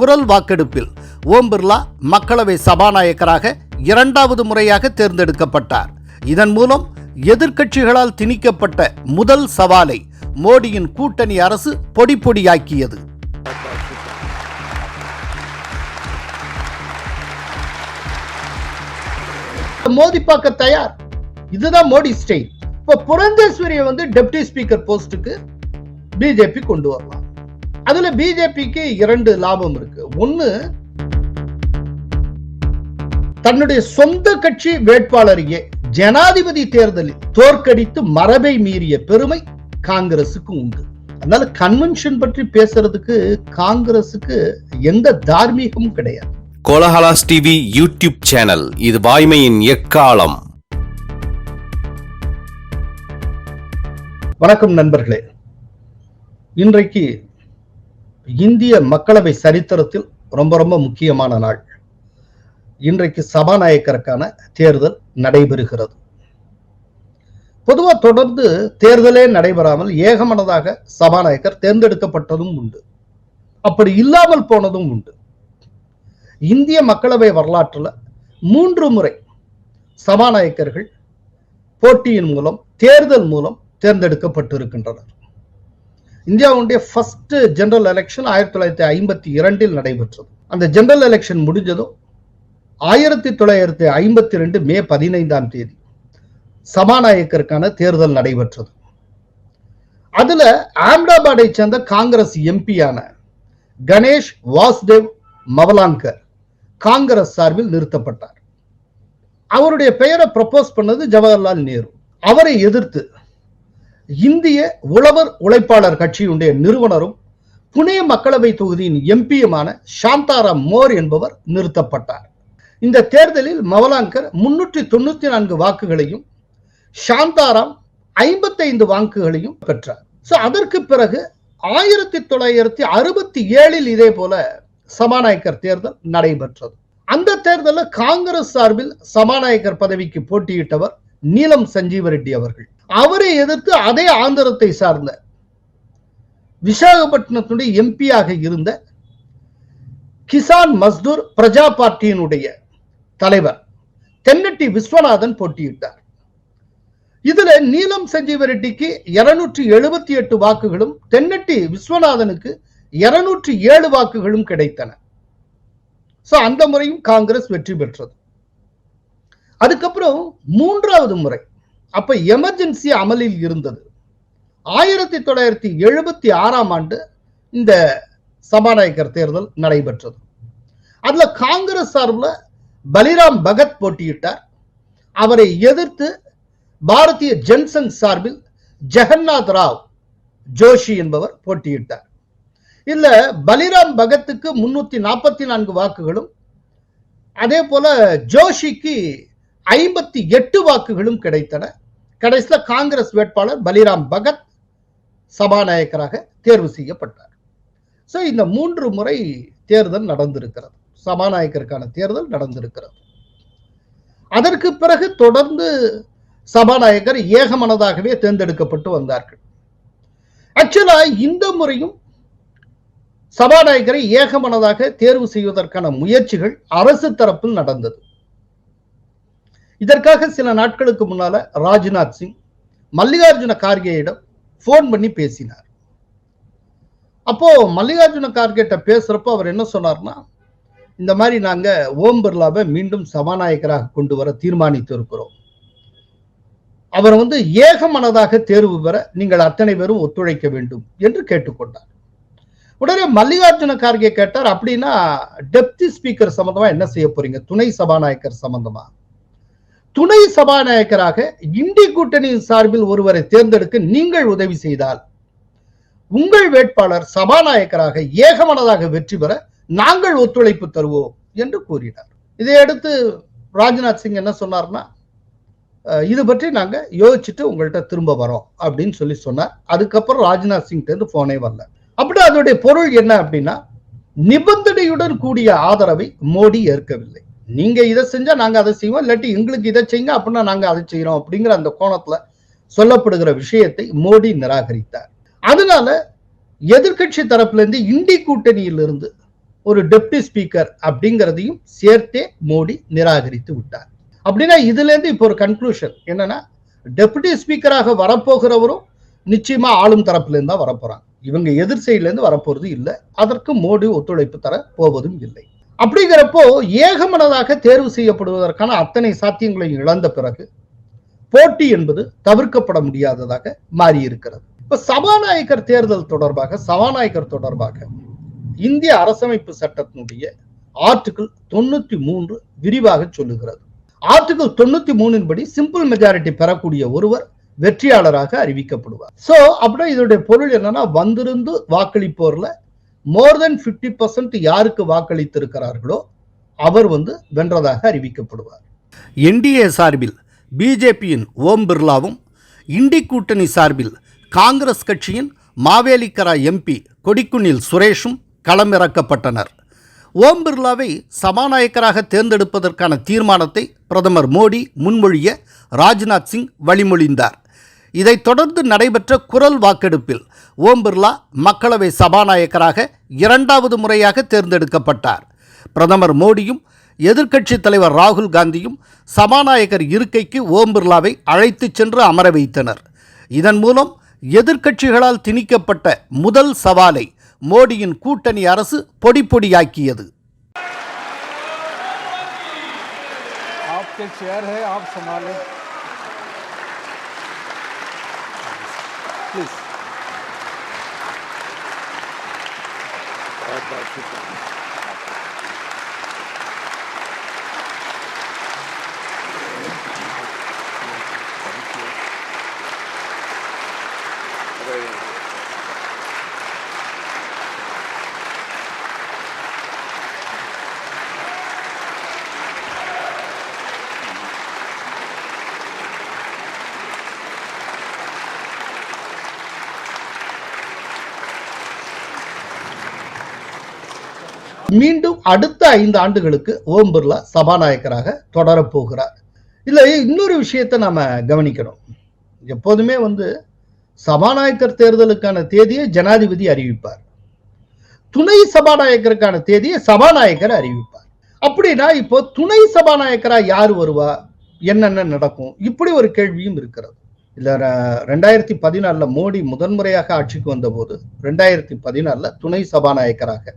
குரல் வாக்கெடுப்பில் ஓம் பிர்லா மக்களவை சபாநாயகராக இரண்டாவது முறையாக தேர்ந்தெடுக்கப்பட்டார். இதன் மூலம் எதிர்க்கட்சிகளால் திணிக்கப்பட்ட முதல் சவாலை மோடியின் கூட்டணி அரசு பொடி பொடியாக்கியது மோதி பார்க்க தயார். இதுதான் மோடி ஸ்டைல். இப்ப புரந்தேஸ்வரியை வந்து டெப்டி ஸ்பீக்கர் போஸ்டுக்கு பிஜேபி கொண்டு வரலாம். அதுல பிஜேபிக்கு இரண்டு லாபம் இருக்கு. ஒன்னு தன்னுடைய சொந்த கட்சி வேட்பாளரையே ஜனாதிபதி தேர்தலில் தோற்கடித்து மரபை மீறிய பெருமை காங்கிரசுக்கு உண்டு. அதனால கன்வென்ஷன் பற்றி பேசுறதுக்கு காங்கிரசுக்கு எந்த தார்மீகமும் கிடையாது. கோலஹலாஸ் டிவி யூடியூப் சேனல் இது வாய்மையின் எக்காலம். வணக்கம் நண்பர்களே. இன்றைக்கு இந்திய மக்களவை சரித்திரத்தில் ரொம்ப ரொம்ப முக்கியமான நாள். இன்றைக்கு சபாநாயகருக்கான தேர்தல் நடைபெறுகிறது. பொதுவா தொடர்ந்து தேர்தலே நடைபெறாமல் ஏகமனதாக சபாநாயகர் தேர்ந்தெடுக்கப்பட்டதும் உண்டு. அப்படி இல்லாமல் போனதும் உண்டு. இந்திய மக்களவை வரலாற்றுல மூன்று முறை சபாநாயகர்கள் போட்டியின் மூலம் தேர்தல் மூலம் தேர்ந்தெடுக்கப்பட்டிருக்கின்றனர். இந்தியாவுடைய ஃபர்ஸ்ட் ஜெனரல் எலெக்ஷன் ஆயிரத்தி தொள்ளாயிரத்தி ஐம்பத்தி இரண்டில் நடைபெற்றது. அந்த ஜெனரல் எலெக்ஷன் முடிஞ்சதும் ஆயிரத்தி தொள்ளாயிரத்தி ஐம்பத்தி ரெண்டு மே பதினைந்தாம் தேதி சபாநாயகருக்கான தேர்தல் நடைபெற்றது. அதுல அஹமதாபாத்தை சேர்ந்த காங்கிரஸ் எம்பியான கணேஷ் வாசுதேவ் மவலாங்கர் காங்கிரஸ் சார்பில் நிறுத்தப்பட்டார். அவருடைய பெயரை ப்ரப்போஸ் பண்ணது ஜவஹர்லால் நேரு. அவரை எதிர்த்து இந்திய உழவர் உழைப்பாளர் கட்சியுடைய நிறுவனரும் புனே மக்களவை தொகுதியின் எம்பியுமான சாந்தாராம் மோர் என்பவர் நிறுத்தப்பட்டார். இந்த தேர்தலில் மவலாங்கர் முன்னூற்றி தொண்ணூத்தி நான்கு வாக்குகளையும் சாந்தாராம் ஐம்பத்தைந்து வாக்குகளையும் பெற்றார். சோ அதற்கு பிறகு ஆயிரத்தி தொள்ளாயிரத்தி அறுபத்தி ஏழில் இதே போல சபாநாயகர் தேர்தல் நடைபெற்றது. அந்த தேர்தலில் காங்கிரஸ் சார்பில் சபாநாயகர் பதவிக்கு போட்டியிட்டவர் நீலம் சஞ்சீவ ரெட்டி அவர்கள். அவரை எதிர்த்து அதே ஆந்திரத்தை சார்ந்த விசாகப்பட்டினத்துடைய எம்பியாக இருந்த கிசான் மஸ்தூர் பிரஜா பார்ட்டியினுடைய தலைவர் தென்னட்டி விஸ்வநாதன் போட்டியிட்டார். இதுல நீலம் சஞ்சீவ ரெட்டிக்கு இருநூற்றி எழுபத்தி எட்டு வாக்குகளும் தென்னட்டி விஸ்வநாதனுக்கு இருநூற்றி ஏழு வாக்குகளும் கிடைத்தன. சோ அந்த முறையும் காங்கிரஸ் வெற்றி பெற்றது. அதுக்கப்புறம் மூன்றாவது முறை அப்ப எமர்ஜென்சி அமலில் இருந்தது. ஆயிரத்தி தொள்ளாயிரத்தி எழுபத்தி ஆறாம் ஆண்டு இந்த சபாநாயகர் தேர்தல் நடைபெற்றது. அதுல காங்கிரஸ் சார்பில் பலிராம் பகத் போட்டியிட்டார். அவரை எதிர்த்து பாரதிய ஜன்சங் சார்பில் ஜெகநாத் ராவ் ஜோஷி என்பவர் போட்டியிட்டார். இல்ல பலிராம் பகத்துக்கு முன்னூத்தி நாற்பத்தி நான்கு வாக்குகளும் அதே போல ஜோஷிக்கு ஐம்பத்தி எட்டு வாக்குகளும் கிடைத்தன. கடைசியில காங்கிரஸ் வேட்பாளர் பலிராம் பகத் சபாநாயகராக தேர்வு செய்யப்பட்டார். சோ இந்த மூன்று முறை தேர்தல் நடந்திருக்கிறது. சபாநாயகருக்கான தேர்தல் நடந்திருக்கிறது. அதற்கு பிறகு தொடர்ந்து சபாநாயகர் ஏகமனதாகவே தேர்ந்தெடுக்கப்பட்டு வந்தார்கள். ஆக்சுவலா இந்த முறையும் சபாநாயகரை ஏகமனதாக தேர்வு செய்வதற்கான முயற்சிகள் அரசு தரப்பில் நடந்தது. இதற்காக சில நாட்களுக்கு முன்னால ராஜ்நாத் சிங் மல்லிகார்ஜுன கார்கேயிடம் போன் பண்ணி பேசினார். அப்போ மல்லிகார்ஜுன கார்கேட்ட பேசுறப்போ அவர் என்ன சொன்னார்னா இந்த மாதிரி நாங்க ஓம் பிர்லாவை மீண்டும் சபாநாயகராக கொண்டு வர தீர்மானித்து இருக்கிறோம். அவர் வந்து ஏகமனதாக தேர்வு பெற நீங்கள் அத்தனை பேரும் ஒத்துழைக்க வேண்டும் என்று கேட்டுக்கொண்டார். உடனே மல்லிகார்ஜுன கார்கே கேட்டார் அப்படின்னா டெப்தி ஸ்பீக்கர் சம்பந்தமா என்ன செய்ய போறீங்க? துணை சபாநாயகர் சம்பந்தமா? துணை சபாநாயகராக இண்டி கூட்டணியின் சார்பில் ஒருவரை தேர்ந்தெடுக்க நீங்கள் உதவி செய்தால் உங்கள் வேட்பாளர் சபாநாயகராக ஏகமனதாக வெற்றி பெற நாங்கள் ஒத்துழைப்பு தருவோம் என்று கூறினார். இதையடுத்து ராஜ்நாத் சிங் என்ன சொன்னார்னா இது பற்றி நாங்க யோசிச்சுட்டு உங்கள்கிட்ட திரும்ப வரோம் அப்படின்னு சொல்லி சொன்னார். அதுக்கப்புறம் ராஜ்நாத் சிங் இருந்து போனே வரல. அப்படி அதனுடைய பொருள் என்ன அப்படின்னா நிபந்தனையுடன் கூடிய ஆதரவை மோடி ஏற்கவில்லை. நீங்க இதை செஞ்சா நாங்க அதை செய்வோம். இல்லாட்டி எங்களுக்கு இதை செய்யுங்க அப்படின்னா நாங்க அதை செய்யறோம் அப்படிங்கிற அந்த கோணத்துல சொல்லப்படுகிற விஷயத்தை மோடி நிராகரித்தார். அதனால எதிர்க்கட்சி தரப்புல இருந்து இண்டி கூட்டணியிலிருந்து ஒரு டெப்டி ஸ்பீக்கர் அப்படிங்கிறதையும் சேர்த்தே மோடி நிராகரித்து விட்டார். அப்படின்னா இதுல இருந்து இப்போ ஒரு கன்க்ளூஷன் என்னன்னா டெப்டி ஸ்பீக்கராக வரப்போகிறவரும் நிச்சயமா ஆளும் தரப்புல இருந்து தான் வரப்போறாங்க. இவங்க எதிர் சைடுல இருந்து வரப்போறது இல்லை. அதற்கு மோடி ஒத்துழைப்பு தர போவதும் இல்லை. அப்படிங்கிறப்போ ஏகமனதாக தேர்வு செய்யப்படுவதற்கான அத்தனை சாத்தியங்களையும் இழந்த பிறகு போட்டி என்பது தவிர்க்கப்பட முடியாததாக மாறியிருக்கிறது. இப்ப சபாநாயகர் தேர்தல் தொடர்பாக சபாநாயகர் தொடர்பாக இந்திய அரசமைப்பு சட்டத்தினுடைய ஆர்டிகிள் தொண்ணூத்தி மூன்று விரிவாக சொல்லுகிறது. ஆர்டிகிள் தொண்ணூத்தி மூணின் படி சிம்பிள் மெஜாரிட்டி பெறக்கூடிய ஒருவர் வெற்றியாளராக அறிவிக்கப்படுவார். சோ அப்படின்னா இதனுடைய பொருள் என்னன்னா வந்திருந்து வாக்களிப்போர்ல மோர் தென் பிப்டி பர்சன்ட் யாருக்கு வாக்களித்திருக்கிறார்களோ அவர் வந்து வென்றதாக அறிவிக்கப்படுவார். என்டிஏ சார்பில் பிஜேபியின் ஓம் பிர்லாவும் இண்டி கூட்டணி சார்பில் காங்கிரஸ் கட்சியின் மாவேலிக்கரா எம்பி கொடிக்குன்னில் சுரேஷும் களமிறக்கப்பட்டனர். ஓம் பிர்லாவை சபாநாயகராக தேர்ந்தெடுப்பதற்கான தீர்மானத்தை பிரதமர் மோடி முன்மொழிய ராஜ்நாத் சிங் வழிமொழிந்தார். இதைத் தொடர்ந்து நடைபெற்ற குரல் வாக்கெடுப்பில் ஓம் பிர்லா மக்களவை சபாநாயகராக இரண்டாவது முறையாக தேர்ந்தெடுக்கப்பட்டார் பிரதமர் மோடியும் எதிர்க்கட்சித் தலைவர் ராகுல் காந்தியும் சபாநாயகர் இருக்கைக்கு ஓம் பிர்லாவை அழைத்துச் சென்று அமர வைத்தனர் இதன் மூலம் எதிர்க்கட்சிகளால் திணிக்கப்பட்ட முதல் சவாலை மோடியின் கூட்டணி அரசு பொடி பொடியாக்கியது आपके चेयर है आप संभालें please. மீண்டும் அடுத்த ஐந்து ஆண்டுகளுக்கு ஓம் பிர்லா சபாநாயகராக தொடரப் போகிறார் இன்னொரு விஷயத்தை நாம் கவனிக்கணும். எப்போதுமே வந்து சபாநாயகர் தேர்தலுக்கான தேதியை ஜனாதிபதி அறிவிப்பார். துணை சபாநாயகருக்கான தேதியை சபாநாயகர் அறிவிப்பார். அப்படின்னா இப்போ துணை சபாநாயகரா யார் வருவா? என்னென்ன நடக்கும்? இப்படி ஒரு கேள்வியும் இருக்கிறது. இல்லை ரெண்டாயிரத்தி பதினாலுல மோடி முதன்முறையாக ஆட்சிக்கு வந்தபோது ரெண்டாயிரத்தி பதினாலில் துணை சபாநாயகராக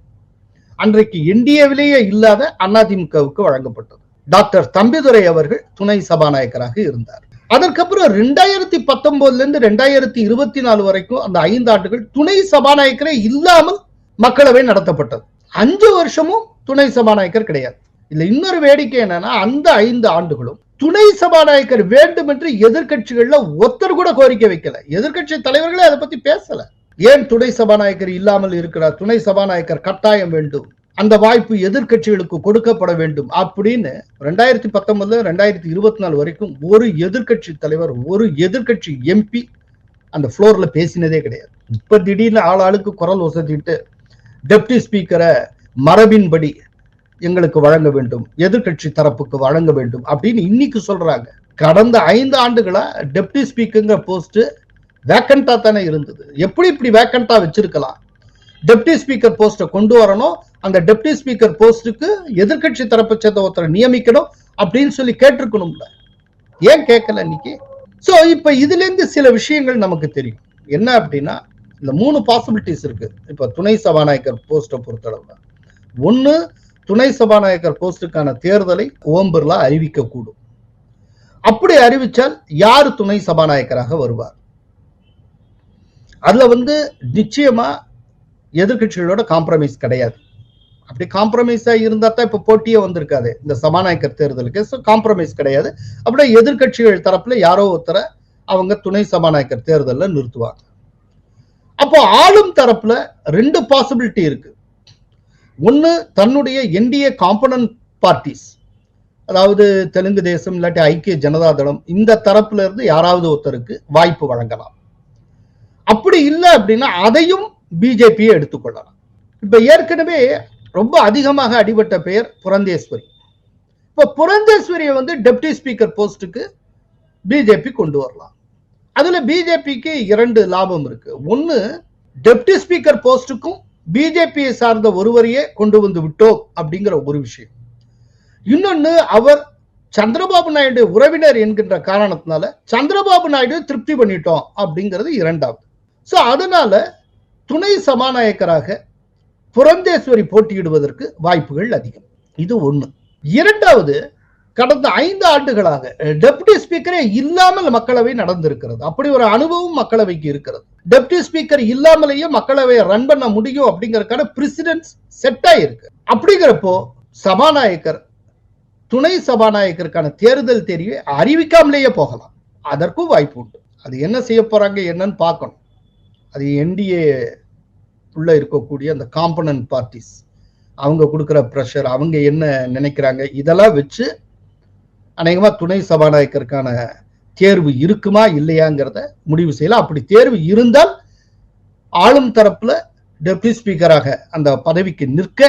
அன்றைக்கு இந்தியாவிலேயே இல்லாத அதிமுகவுக்கு வழங்கப்பட்டது. டாக்டர் தம்பிதுரை அவர்கள் துணை சபாநாயகராக இருந்தார். அதற்கப்புறம் ரெண்டாயிரத்தி பத்தொன்பதுல இருந்து ரெண்டாயிரத்தி இருபத்தி நாலு வரைக்கும் அந்த ஐந்து ஆண்டுகள் துணை சபாநாயகரே இல்லாமல் மக்களவை நடத்தப்பட்டது. அஞ்சு வருஷமும் துணை சபாநாயகர் கிடையாது. இல்ல இன்னொரு வேடிக்கை என்னன்னா அந்த ஐந்து ஆண்டுகளும் துணை சபாநாயகர் வேண்டும் என்று எதிர்க்கட்சிகள்ல ஒருத்தர் கூட கோரிக்கை வைக்கல. எதிர்க்கட்சி தலைவர்களே அதை பத்தி பேசல. ஏன் துணை சபாநாயகர் இல்லாமல் இருக்கிறார்? துணை சபாநாயகர் கட்டாயம் வேண்டும். அந்த வாய்ப்பு எதிர்க்கட்சிகளுக்கு கொடுக்கப்பட வேண்டும் அப்படின்னு ரெண்டாயிரத்தி பத்தொன்பதுல ரெண்டாயிரத்தி இருபத்தி நாலு வரைக்கும் ஒரு எதிர்க்கட்சி தலைவர் ஒரு எதிர்க்கட்சி எம்பி அந்த ஃப்ளோர்ல பேசினதே கிடையாது. இப்ப திடீர்னு ஆள் ஆளுக்கு குரல் வசதிட்டு டெப்டி ஸ்பீக்கரை மரபின்படி எங்களுக்கு வழங்க வேண்டும் எதிர்க்கட்சி தரப்புக்கு வழங்க வேண்டும் அப்படின்னு இன்னைக்கு சொல்றாங்க. கடந்த ஐந்து ஆண்டுகளா டெப்டி ஸ்பீக்கருங்கிற போஸ்ட் வேக்கண்டா தானே இருந்தது. எப்படி இப்படி வேக்கண்டா வச்சிருக்கலாம்? டெப்டி ஸ்பீக்கர் போஸ்ட்டை கொண்டு வரணும். அந்த டெப்டி ஸ்பீக்கர் போஸ்ட்டுக்கு எதிர்க்கட்சி தரப்பை சேர்ந்த ஒருத்தரை நியமிக்கணும் அப்படின்னு சொல்லி கேட்டிருக்கணும்ல. ஏன் கேட்கல இன்னைக்கு? சோ இப்ப இதுல இருந்து சில விஷயங்கள் நமக்கு தெரியும். என்ன அப்படின்னா இந்த மூணு பாசிபிலிட்டிஸ் இருக்கு. இப்ப துணை சபாநாயகர் போஸ்ட்டை பொறுத்தளவு ஒன்று துணை சபாநாயகர் போஸ்டுக்கான தேர்தலை ஓம் பிர்லா அறிவிக்க கூடும் அப்படி அறிவிச்சால் யார் துணை சபாநாயகராக வருவார்? அதுல வந்து நிச்சயமா எதிர்க்கட்சிகளோட காம்ப்ரமைஸ் கிடையாது. அப்படி காம்ப்ரமைஸா இருந்தா தான் இப்ப போட்டியே வந்திருக்காது. இந்த சபாநாயகர் தேர்தலுக்கு. ஸோ காம்ப்ரமைஸ் கிடையாது. அப்படியே எதிர்கட்சிகள் தரப்புல யாரோ ஒருத்தரை அவங்க துணை சபாநாயகர் தேர்தலில் நிறுத்துவாங்க. அப்போ ஆளும் தரப்புல ரெண்டு பாசிபிலிட்டி இருக்கு. ஒன்னு தன்னுடைய என்டிஏ காம்பனன்ட் பார்ட்டிஸ் அதாவது தெலுங்கு தேசம் இல்லாட்டி ஐக்கிய ஜனதா தளம் இந்த தரப்புல இருந்து யாராவது ஒருத்தருக்கு வாய்ப்பு வழங்கலாம். அப்படி இல்லை அப்படின்னா அதையும் பிஜேபியை எடுத்துக்கொள்ளலாம். இப்ப ஏற்கனவே ரொம்ப அதிகமாக அடிபட்ட பெயர் புரந்தேஸ்வரி. இப்ப புரந்தேஸ்வரியை வந்து டெப்டி ஸ்பீக்கர் போஸ்டுக்கு பிஜேபி கொண்டு வரலாம். அதுல பிஜேபிக்கு இரண்டு லாபம் இருக்கு. ஒன்னு டெப்டி ஸ்பீக்கர் போஸ்டுக்கும் பிஜேபியை சார்ந்த ஒருவரையே கொண்டு வந்து விட்டோம் அப்படிங்கிற ஒரு விஷயம். இன்னொன்னு அவர் சந்திரபாபு நாயுடு உறவினர் என்கின்ற காரணத்தினால சந்திரபாபு நாயுடு திருப்தி பண்ணிட்டோம் அப்படிங்கிறது இரண்டாவது. ஸோ அதனால துணை சபாநாயகராக புரந்தேஸ்வரி போட்டியிடுவதற்கு வாய்ப்புகள் அதிகம். இது ஒன்று இரண்டாவது கடந்த ஐந்து ஆண்டுகளாக டெப்டி ஸ்பீக்கரே இல்லாமல் மக்களவை நடந்திருக்கிறது. அப்படி ஒரு அனுபவம் மக்களவைக்கு இருக்கிறது. டெப்டி ஸ்பீக்கர் இல்லாமலேயே மக்களவையை ரன் பண்ண முடியும் அப்படிங்கறதுக்கான பிரசிடென்ஸ் செட் ஆயிருக்கு. அப்படிங்கிறப்போ சபாநாயகர் துணை சபாநாயகருக்கான தேர்தல் தெரிவை அறிவிக்காமலேயே போகலாம். அதற்கும் வாய்ப்பு உண்டு. அது என்ன செய்ய போறாங்க என்னன்னு பார்க்கணும். அது என்டிஏ உள்ள இருக்கக்கூடிய அந்த காம்பனன்ட் பார்ட்டிஸ் அவங்க கொடுக்குற ப்ரெஷர் அவங்க என்ன நினைக்கிறாங்க இதெல்லாம் வச்சு அநேகமாக துணை சபாநாயகருக்கான தேர்வு இருக்குமா இல்லையாங்கிறத முடிவு செய்யலாம். அப்படி தேர்வு இருந்தால் ஆளும் தரப்புல டெப்டி ஸ்பீக்கராக அந்த பதவிக்கு நிற்க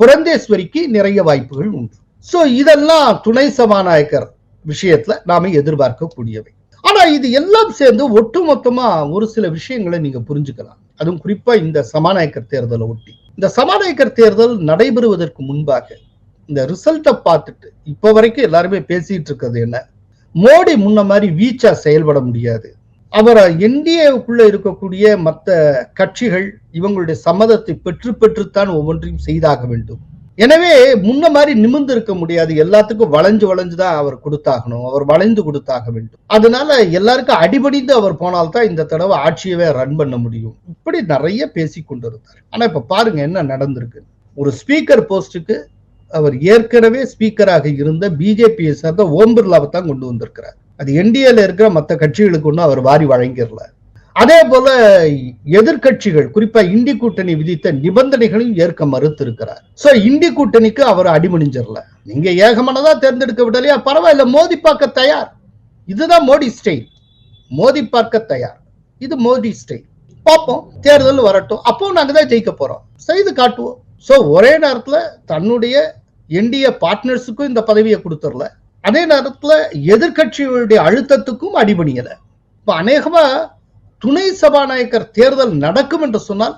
புரந்தேஸ்வரிக்கு நிறைய வாய்ப்புகள் உண்டு. ஸோ இதெல்லாம் துணை சபாநாயகர் விஷயத்துல நாம எதிர்பார்க்கக்கூடியவை. ஆனா இது எல்லாம் சேர்ந்து ஒட்டுமொத்தமா ஒரு சில விஷயங்களை நீங்க புரிஞ்சுக்கலாம். அதுவும் குறிப்பா இந்த சபாநாயகர் தேர்தலை ஒட்டி. இந்த சபாநாயகர் தேர்தல் நடைபெறுவதற்கு முன்பாக இந்த ரிசல்ட்டை பார்த்துட்டு இப்ப வரைக்கும் எல்லாருமே பேசிட்டு இருக்கிறது என்ன? மோடி முன்ன மாதிரி வீச்சா செயல்பட முடியாது. அவர் என்டிஏவுக்குள்ள இருக்கக்கூடிய மற்ற கட்சிகள் இவங்களுடைய சம்மதத்தை பெற்று பெற்றுத்தான் ஒவ்வொன்றையும் செய்தாக வேண்டும். எனவே முன்ன மாதிரி நிமிர்ந்து இருக்க முடியாது. எல்லாத்துக்கும் வளைஞ்சு வளைஞ்சு தான் அவர் கொடுத்தாகணும். அவர் வளைந்து கொடுத்தாக வேண்டும். அதனால எல்லாருக்கும் அடிபடிந்து அவர் போனால்தான் இந்த தடவை ஆட்சியவே ரன் பண்ண முடியும். இப்படி நிறைய பேசி கொண்டிருந்தார். ஆனா இப்ப பாருங்க என்ன நடந்திருக்கு. ஒரு ஸ்பீக்கர் போஸ்டுக்கு அவர் ஏற்கனவே ஸ்பீக்கராக இருந்த பிஜேபியை சேர்ந்த ஓம் பிர்லாவை தான் கொண்டு வந்திருக்கிறார். அது என்டிஏல இருக்கிற மற்ற கட்சிகளுக்கு ஒன்றும் அவர் வாரி வழங்கிடல. அதே போல எதிர்க்கட்சிகள் குறிப்பா இந்தி கூட்டணி விதித்த நிபந்தனைகளையும் ஏற்க மறுத்து இருக்கிறார் சோ இந்தி கூட்டணிக்கு அவர் அடிமணிஞ்சிடல நீங்க ஏகமானதா தேர்ந்தெடுக்க விடலையா? பரவாயில்ல மோதி பார்க்க தயார். இதுதான் மோடி ஸ்டைல் மோதி பார்க்க தயார். இது மோடி ஸ்டைல் பார்ப்போம். தேர்தல் வரட்டும். அப்போ நாங்க தான் ஜெயிக்க போறோம். செய்து காட்டுவோம். சோ ஒரே நேரத்துல தன்னுடைய என்டிஏ பார்ட்னர்ஸுக்கும் இந்த பதவியை கொடுத்துடல அதே நேரத்துல எதிர்க்கட்சிகளுடைய அழுத்தத்துக்கும் அடிபணியல. இப்ப அநேகமா துணை சபாநாயகர் தேர்தல் நடக்கும் என்று சொன்னால்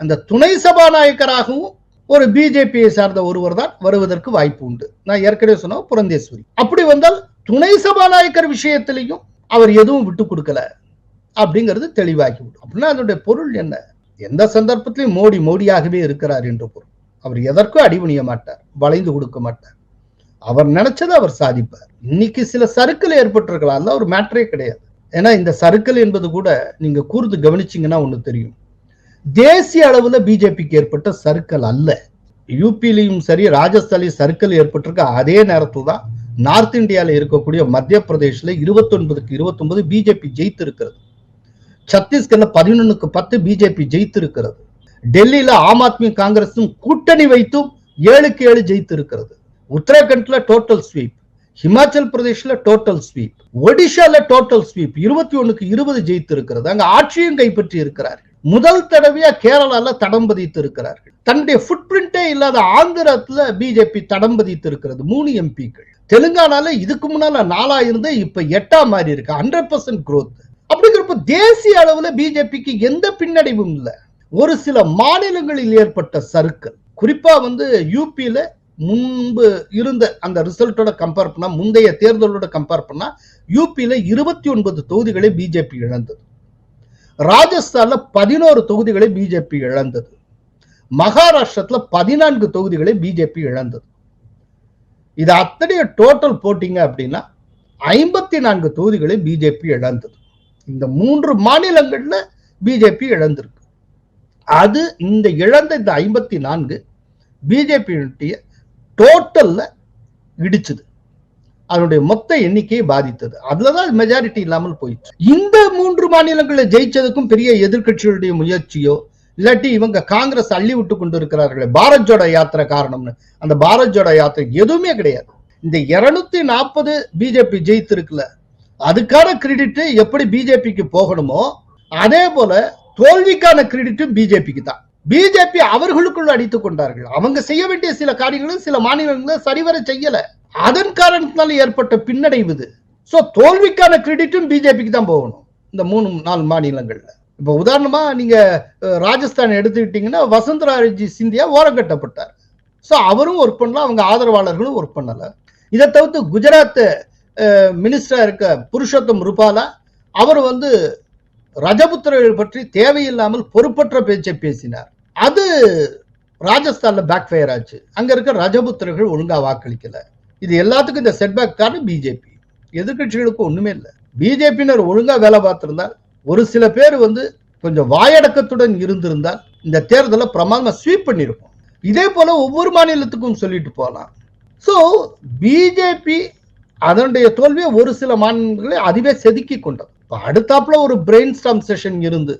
அந்த துணை சபாநாயகராகவும் ஒரு பிஜேபியை சார்ந்த ஒருவர் தான் வருவதற்கு வாய்ப்பு உண்டு. நான் ஏற்கனவே சொன்ன புரந்தேஸ்வரி. அப்படி வந்தால் துணை சபாநாயகர் விஷயத்திலையும் அவர் எதுவும் விட்டு கொடுக்கல அப்படிங்கிறது தெளிவாகிவிடும். அப்படின்னா அதனுடைய பொருள் என்ன? எந்த சந்தர்ப்பத்திலையும் மோடி மோடியாகவே இருக்கிறார் என்று பொருள். அவர் எதற்கும் அடிபணிய மாட்டார் வளைந்து கொடுக்க மாட்டார். அவர் நினைச்சதை அவர் சாதிப்பார். இன்னைக்கு சில சறுக்கல் ஏற்பட்டிருக்கலாம். அதெல்லாம் ஒரு மேட்டரே கிடையாது. ஏன்னா இந்த சறுக்கல் என்பது கூட நீங்க கூர்ந்து கவனிச்சீங்கன்னா ஒண்ணு தெரியும். தேசிய அளவுல பிஜேபிக்கு ஏற்பட்ட சறுக்கல் அல்ல. யூபிலையும் சரி ராஜஸ்தான்லயும் சர்க்கிள் ஏற்பட்டிருக்க அதே நேரத்தில் தான் நார்த் இந்தியால இருக்கக்கூடிய மத்திய பிரதேஷ்ல இருபத்தொன்பதுக்கு இருபத்தொன்பது பிஜேபி ஜெயித்து இருக்கிறது சத்தீஸ்கர்ல பதினொன்னுக்கு பத்து பிஜேபி ஜெயித்து இருக்கிறது டெல்லியில ஆம் ஆத்மி காங்கிரஸும் கூட்டணி வைத்தும் ஏழுக்கு ஏழு ஜெயித்து இருக்கிறது உத்தரகண்ட்ல டோட்டல் ஸ்வீப் ஹிமாச்சல் பிரதேஷ்ல டோட்டல் ஸ்வீப் ஒடிஷால டோட்டல் ஸ்வீப் இருபத்தி ஒண்ணுக்கு இருபது ஜெயித்து இருக்கிறது அங்க ஆட்சியும் கைப்பற்றி இருக்கிறார்கள் முதல் தடவையா கேரளால தடம் பதித்து இருக்கிறார்கள் தன்னுடைய ஃபுட் பிரிண்டே இல்லாத ஆந்திரத்துல பிஜேபி தடம் பதித்து இருக்கிறது மூணு எம்பிக்கள் தெலுங்கானால இதுக்கு முன்னால நாலா இருந்து இப்ப எட்டா மாறி இருக்கு. ஹண்ட்ரட் பர்சன்ட் குரோத் அப்படிங்கிறப்ப தேசிய அளவுல பிஜேபிக்கு எந்த பின்னடைவும் இல்லை. ஒரு சில மாநிலங்களில் ஏற்பட்ட சறுக்கல். குறிப்பா வந்து யூபியில முன்பு இருந்த அந்த ரிசல்ட்டோட கம்பேர் பண்ணா முந்தைய தேர்தலோட கம்பேர் பண்ணா யூபியில இருபத்தி ஒன்பது தொகுதிகளை பிஜேபி இழந்தது. ராஜஸ்தான்ல பதினோரு தொகுதிகளை பிஜேபி இழந்தது. மகாராஷ்டிரத்துல பதினான்கு தொகுதிகளை பிஜேபி இழந்தது. இது அத்தனைய டோட்டல் போட்டிங்க அப்படின்னா ஐம்பத்தி நான்கு தொகுதிகளை பிஜேபி இழந்தது. இந்த மூன்று மாநிலங்கள்ல பிஜேபி இழந்திருக்கு. அது இந்த இழந்த இந்த ஐம்பத்தி நான்கு பிஜேபியுடைய டோட்டல்ல இடிச்சது. அதனுடைய மொத்த எண்ணிக்கையை பாதித்தது. அதுலதான் மெஜாரிட்டி இல்லாமல் போயிடுச்சு. இந்த மூன்று மாநிலங்களில் ஜெயிச்சதுக்கும் பெரிய எதிர்க்கட்சிகளுடைய முயற்சியோ இல்லாட்டி இவங்க காங்கிரஸ் அள்ளி விட்டு கொண்டு இருக்கிறார்களே பாரத் ஜோட யாத்திரை காரணம்னு. அந்த பாரத் ஜோட யாத்திரை எதுவுமே கிடையாது. இந்த இருநூத்தி நாற்பது பிஜேபி ஜெயித்திருக்குல அதுக்கான கிரெடிட் எப்படி பிஜேபிக்கு போகணுமோ அதே போல தோல்விக்கான கிரெடிட்டும் பிஜேபிக்கு தான். பிஜேபி அவர்களுக்குள் அடித்துக் கொண்டார்கள். அவங்க செய்ய வேண்டிய சில காரியங்களும் சில மாநிலங்களும் சரிவர செய்யல. அதன் காரணத்தினால ஏற்பட்ட பின்னடைவுது. ஸோ சோ தோல்விக்கான கிரெடிட்டும் பிஜேபிக்கு தான் போகணும். இந்த மூணு நாலு மாநிலங்கள்ல. இப்போ உதாரணமா நீங்க ராஜஸ்தான் எடுத்துக்கிட்டீங்கன்னா வசந்தராஜி சிந்தியா ஓரங்கட்டப்பட்டார் ஸோ அவரும் ஒர்க் பண்ணல அவங்க ஆதரவாளர்களும் ஒர்க் பண்ணல. இதை தவிர்த்து குஜராத் மினிஸ்டரா இருக்க புருஷோத்தம் ரூபாலா அவர் வந்து ரஜபுத்திரர்கள் பற்றி தேவையில்லாமல் பொறுப்பற்ற பேச்சை பேசினார். அது ராஜஸ்தான்ல பேக் ஃபயர் ஆச்சு. அங்க இருக்க ரஜபுத்திரர்கள் ஒழுங்கா வாக்களிக்கல. இது எல்லாத்துக்கும் இந்த செட்பேக் காரணம் பிஜேபி எதிர்க்கட்சிகளுக்கு ஒண்ணுமே இல்லை. பிஜேபியினர் ஒழுங்கா வேலை பார்த்திருந்தால் ஒரு சில பேர் வந்து கொஞ்சம் வாயடக்கத்துடன் இருந்திருந்தால் இந்த தேர்தலை பிரமாதமா ஸ்வீப் பண்ணியிருப்போம் இதே போல ஒவ்வொரு மாநிலத்துக்கும் சொல்லிட்டு போகலாம். ஸோ பிஜேபி அதனுடைய தோல்வியை ஒரு சில மாநிலங்களை அதுவே செதுக்கி கொண்டது. இப்போ அடுத்தாப்புல ஒரு பிரெயின் ஸ்டாம் செஷன் இருந்து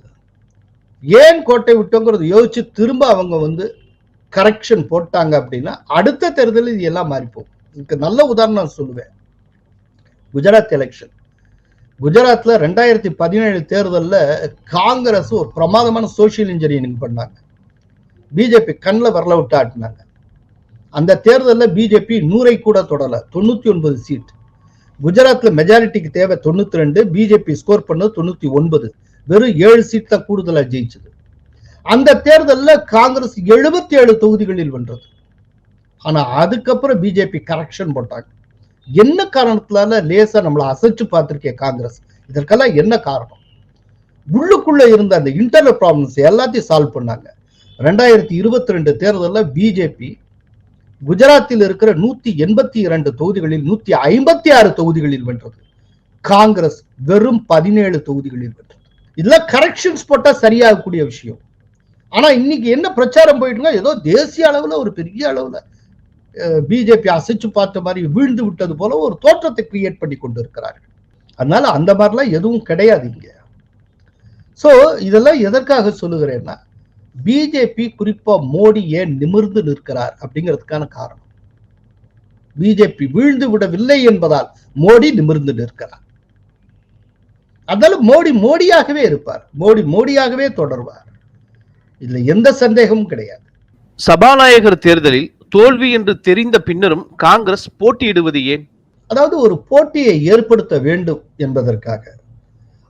ஏன் கோட்டை விட்டோங்கிறது யோசிச்சு திரும்ப அவங்க வந்து கரெக்ஷன் போட்டாங்க அப்படின்னா அடுத்த தேர்தலில் இது எல்லாம் மாறிப்போம் இதுக்கு நல்ல உதாரணம் சொல்லுவேன். குஜராத் எலெக்ஷன் குஜராத்ல ரெண்டாயிரத்தி பதினேழு தேர்தலில் காங்கிரஸ் ஒரு பிரமாதமான சோசியல் இன்ஜினியரிங் பண்ணாங்க. பிஜேபி கண்ணில் வரல விட்டு ஆட்டினாங்க. அந்த தேர்தலில் பிஜேபி நூறை கூட தொடலை தொண்ணூத்தி ஒன்பது சீட் குஜராத்தில் மெஜாரிட்டிக்கு தேவை தொண்ணூத்தி ரெண்டு பிஜேபி ஸ்கோர் பண்ணது தொண்ணூத்தி ஒன்பது. வெறும் ஏழு சீட் தான் கூடுதலா ஜெயிச்சது. அந்த தேர்தலில் காங்கிரஸ் எழுபத்தி ஏழு தொகுதிகளில் வென்றது. ஆனா அதுக்கப்புறம் பிஜேபி கரெக்ஷன் போட்டாங்க. என்ன காரணத்தினால லேசா நம்மளை அசைச்சு பார்த்திருக்கே காங்கிரஸ்? இதற்கெல்லாம் என்ன காரணம்? உள்ளுக்குள்ள இருந்த அந்த இன்டர்னல் ப்ராப்ளம்ஸ் எல்லாத்தையும் சால்வ் பண்ணாங்க. ரெண்டாயிரத்தி இருபத்தி ரெண்டு தேர்தலில் பிஜேபி குஜராத்தில் இருக்கிற நூத்தி எண்பத்தி இரண்டு தொகுதிகளில் நூத்தி ஐம்பத்தி ஆறு தொகுதிகளில் வென்றது. காங்கிரஸ் வெறும் பதினேழு தொகுதிகளில் வென்றது. இதெல்லாம் கரெக்ஷன்ஸ் போட்டா சரியாகக்கூடிய விஷயம். ஆனா இன்னைக்கு என்ன பிரச்சாரம் போயிட்டுங்க? ஏதோ தேசிய அளவுல ஒரு பெரிய அளவுல பிஜேபி அசைச்சு பார்த்த மாதிரி வீழ்ந்து விட்டது போல ஒரு தோற்றத்தை கிரியேட் பண்ணி கொண்டு இருக்கிறார்கள். அதனால அந்த மாதிரிலாம் எதுவும் கிடையாது இங்கே. சோ இதெல்லாம் எதற்காக சொல்லுகிறேன்னா பிஜேபி குறிப்பாக மோடி ஏன் நிமிர்ந்து நிற்கிறார் அப்படிங்கிறதுக்கான காரணம். பிஜேபி வீழ்ந்து விடவில்லை என்பதால் மோடி நிமிர்ந்து நிற்கிறார். அதனால மோடி மோடியாகவே இருப்பார். மோடி மோடியாகவே தொடர்வார். இதுல எந்த சந்தேகமும் கிடையாது. சபாநாயகர் தேர்தலில் தோல்வி என்று தெரிந்த பின்னரும் காங்கிரஸ் போட்டியிடுவது ஏன்? அதாவது ஒரு போட்டியை ஏற்படுத்த வேண்டும் என்பதற்காக.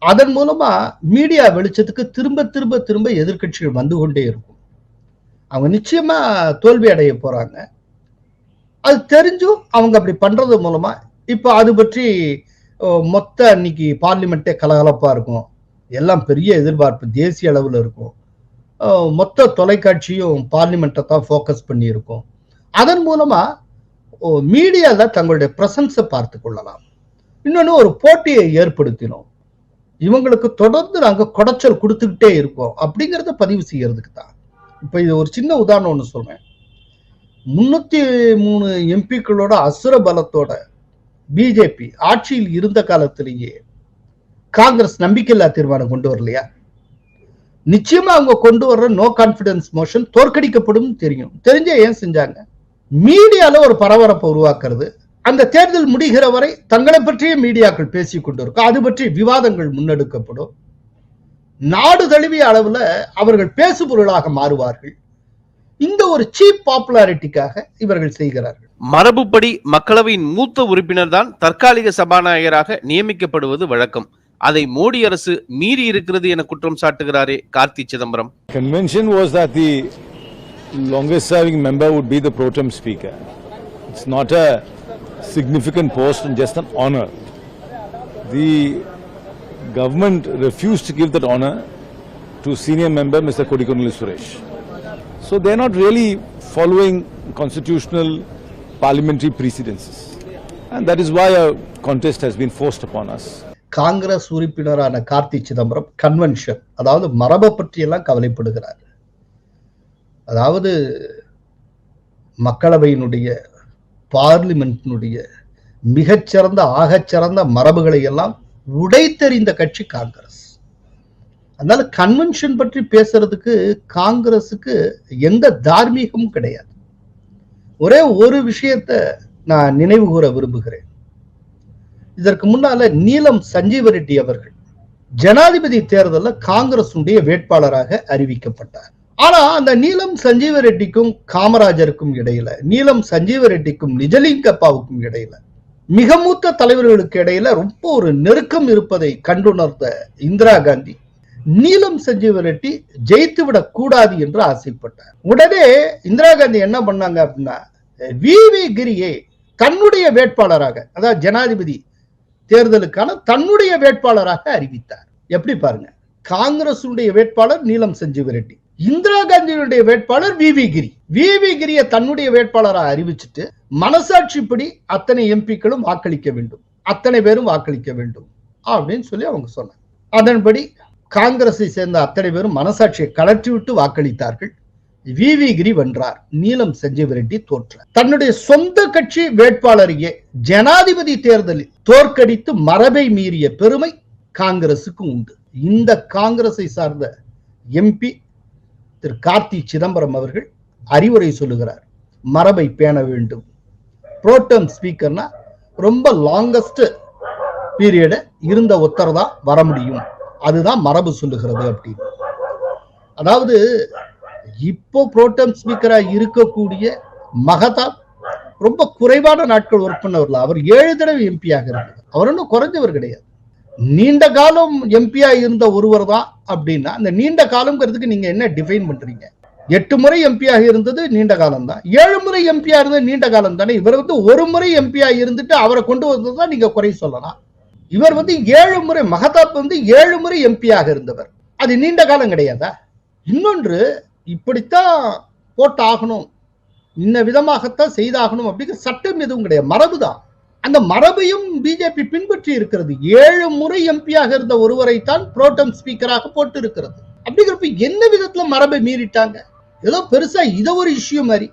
அதன் மூலமா மீடியா வெளிச்சத்துக்கு திரும்ப திரும்ப திரும்ப எதிர்க்கட்சிகள் வந்து கொண்டே இருக்கும். அவங்க நிச்சயமா தோல்வி அடைய போறாங்க. அது தெரிஞ்சும் அவங்க அப்படி பண்றது மூலமா இப்போ அது பற்றி மொத்த அன்னைக்கு பார்லிமெண்ட்டே கலகலப்பாக இருக்கும். எல்லாம் பெரிய எதிர்பார்ப்பு தேசிய அளவில் இருக்கும். மொத்த தொலைக்காட்சியும் பார்லிமெண்ட்டை தான் ஃபோக்கஸ் பண்ணியிருக்கும். அதன் மூலமாக மீடியாவில் தங்களுடைய பிரசன்ஸை பார்த்து கொள்ளலாம். இன்னொன்று ஒரு போட்டியை ஏற்படுத்தினோம். இவங்களுக்கு தொடர்ந்து நாங்கள் குடைச்சல் கொடுத்துக்கிட்டே இருக்கோம். அப்படிங்கிறத பதிவு செய்யறதுக்கு தான். இப்போ இது ஒரு சின்ன உதாரணம் ஒன்று சொல்றேன். முன்னூற்றி மூணு எம்பிக்களோட அசுர பலத்தோட பிஜேபி ஆட்சியில் இருந்த காலத்திலேயே காங்கிரஸ் நம்பிக்கையில்லா தீர்மானம் கொண்டு வரலையா? நிச்சயமா அவங்க கொண்டு வர்ற நோ கான்பிடன்ஸ் மோஷன் தோற்கடிக்கப்படும் தெரியும். தெரிஞ்ச ஏன் செஞ்சாங்க? மீடியால ஒரு பரபரப்பை உருவாக்குறது. அந்த தேர்தல் முடிகிற வரை தங்களை பற்றிய மீடியாக்கள் பேசிக் கொண்டிருக்கும். அது பற்றி விவாதங்கள் முன்னெடுக்கப்படும். நாடு தழுவிய அளவுல அவர்கள் பேசுபொருளாக மாறுவார்கள். இந்த ஒரு சீப் பாப்புலாரிட்டிக்காக இவர்கள் செய்கிறார்கள். மரபுப்படி மக்களவையின் மூத்த உறுப்பினர் தான் தற்காலிக சபாநாயகராக நியமிக்கப்படுவது வழக்கம் அதை மோடி அரசு மீறி இருக்கிறது என குற்றம் சாட்டுகிறாரே Karthi Chidambaram Convention was that the longest serving member would be the pro tem speaker. It's not a significant post and just an honor. The government refused to give that honor to senior member Mr. Kodikonuli Suresh. So they're not really following constitutional parliamentary precedences. And that is why a contest has been forced upon us. Congress உறுப்பினரான Karthi Chidambaram convention அதாவது மரபை பற்றியெல்லாம் கவலைப்படுகிறார் அதாவது மக்களவையினுடைய பார்லிமெண்டினுடைய மிகச்சிறந்த ஆகச்சிறந்த மரபுகளை எல்லாம் உடைத்தெறிந்த கட்சி காங்கிரஸ் அதனால கன்வென்ஷன் பற்றி பேசுறதுக்கு காங்கிரஸுக்கு எந்த தார்மீகமும் கிடையாது ஒரே ஒரு விஷயத்தை நான் நினைவு கூற விரும்புகிறேன். இதற்கு முன்னால நீலம் சஞ்சீவ ரெட்டி அவர்கள் ஜனாதிபதி தேர்தலில் காங்கிரசுடைய வேட்பாளராக அறிவிக்கப்பட்டார். ஆனா அந்த நீலம் சஞ்சீவ ரெட்டிக்கும் காமராஜருக்கும் இடையில நீலம் சஞ்சீவ ரெட்டிக்கும் நிஜலிங்கப்பாவுக்கும் இடையில மிக மூத்த தலைவர்களுக்கு இடையில ரொம்ப ஒரு நெருக்கம் இருப்பதை கண்டுணர்ந்த இந்திரா காந்தி நீலம் சஞ்சீவ ரெட்டி ஜெயித்து விடக் கூடாது என்று ஆசைப்பட்டார். உடனே இந்திரா காந்தி என்ன பண்ணாங்க அப்படின்னா வி. வி. கிரியை தன்னுடைய வேட்பாளராக அதாவது ஜனாதிபதி தேர்தலுக்கான தன்னுடைய வேட்பாளராக அறிவித்தார். எப்படி பாருங்க காங்கிரசுடைய வேட்பாளர் நீலம் சஞ்சீவ ரெட்டி இந்திரா காந்தியினுடைய வேட்பாளர் V. V. Giri. V. V. கிரியை தன்னுடைய வேட்பாளராக அறிவிச்சிட்டு மனசாட்சிப்படி அத்தனை எம்பிக்களும் வாக்களிக்க வேண்டும் அத்தனை பேரும் வாக்களிக்க வேண்டும் அப்படின்னு சொல்லி அவங்க சொன்னாங்க. அதன்படி காங்கிரஸை சேர்ந்த அத்தனை பேரும் மனசாட்சியை கலற்றிவிட்டு வாக்களித்தார்கள். வி வி கிரி வென்றார். நீலம் சஞ்சீவ ரெட்டி தோற்றார். தன்னுடைய சொந்த கட்சி வேட்பாளரையே ஜனாதிபதி தேர்தலில் தோற்கடித்து மரபை மீறிய பெருமை காங்கிரசுக்கு உண்டு. இந்த காங்கிரஸை சார்ந்த எம்பி திரு கார்த்தி சிதம்பரம் அவர்கள் அறிவுரை சொல்லுகிறார். மரபை பேண வேண்டும். புரோட்டம் ஸ்பீக்கர்னா ரொம்ப லாங்கஸ்ட் பீரியட இருந்த ஒருத்தர் தான் வர முடியும். அதுதான் மரபு சொல்லுகிறது அப்படின்னு. அதாவது இப்போ புரோட்டம் ஸ்பீக்கரா இருக்கக்கூடிய மகதா ரொம்ப குறைவான நாட்கள் ஒர்க் பண்ணவர்கள் அவர் ஏழு தடவை எம்பியாக இருந்தார் அவர் ஒன்றும் குறைஞ்சவர் கிடையாது. நீண்ட காலம் எம்பியா இருந்த ஒருவர் தான் அப்படின்னா அந்த நீண்ட காலம்ங்கிறதுக்கு நீங்க என்ன டிஃபைன் பண்றீங்க? எட்டு முறை எம்பியாக இருந்தது நீண்ட காலம் தான். ஏழு முறை எம்பியா இருந்தது நீண்ட காலம் தானே. இவர் வந்து ஒரு முறை எம்பியா இருந்துட்டு அவரை கொண்டு வந்தது தான் நீங்க குறை சொல்லலாம். இவர் வந்து ஏழு முறை மகதாப் வந்து ஏழு முறை எம்பியாக இருந்தவர். அது நீண்ட காலம் கிடையாதா? இன்னொன்று இப்படித்தான் போட்டு ஆகணும் இன்ன விதமாகத்தான் செய்தாகணும் அப்படிங்கிற சட்டம் எதுவும் கிடையாது. மரபு தான். அந்த மரபையும் பிஜேபி பின்பற்றி இருக்கிறது. ஏழு முறை எம்பியாக இருந்த ஒருவரைத்தான் புரோட்டம் ஸ்பீக்கராக போட்டு இருக்கிறது. அப்படிங்கிறப்ப என்ன விதத்துல மரபை மீறிட்டாங்க? ஏதோ பெருசா இதை ஒரு இஷ்யூ மாதிரி.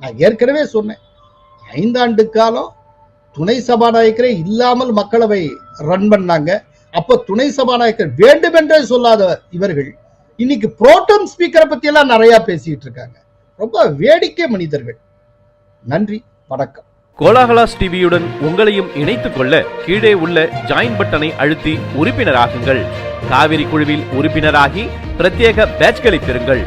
நான் ஏற்கனவே சொன்னேன். ஐந்தாண்டு காலம் துணை சபாநாயகரே இல்லாமல் மக்களவை ரன் பண்ணாங்க. அப்ப துணை சபாநாயகர் வேண்டுமென்றே சொல்லாத இவர்கள் இன்னைக்கு புரோட்டம் ஸ்பீக்கரை பத்தி எல்லாம் நிறைய பேசிட்டு இருக்காங்க. ரொம்ப வேடிக்கை மனிதர்கள். நன்றி வணக்கம். கோலாகலாஸ் டிவியுடன் உங்களையும் இணைத்துக் கொள்ள கீழே உள்ள ஜாயின் பட்டனை அழுத்தி உறுப்பினராகுங்கள். காவிரி குழுவில் உறுப்பினராகி பிரத்யேக பேட்ச்களை பெறுங்கள்.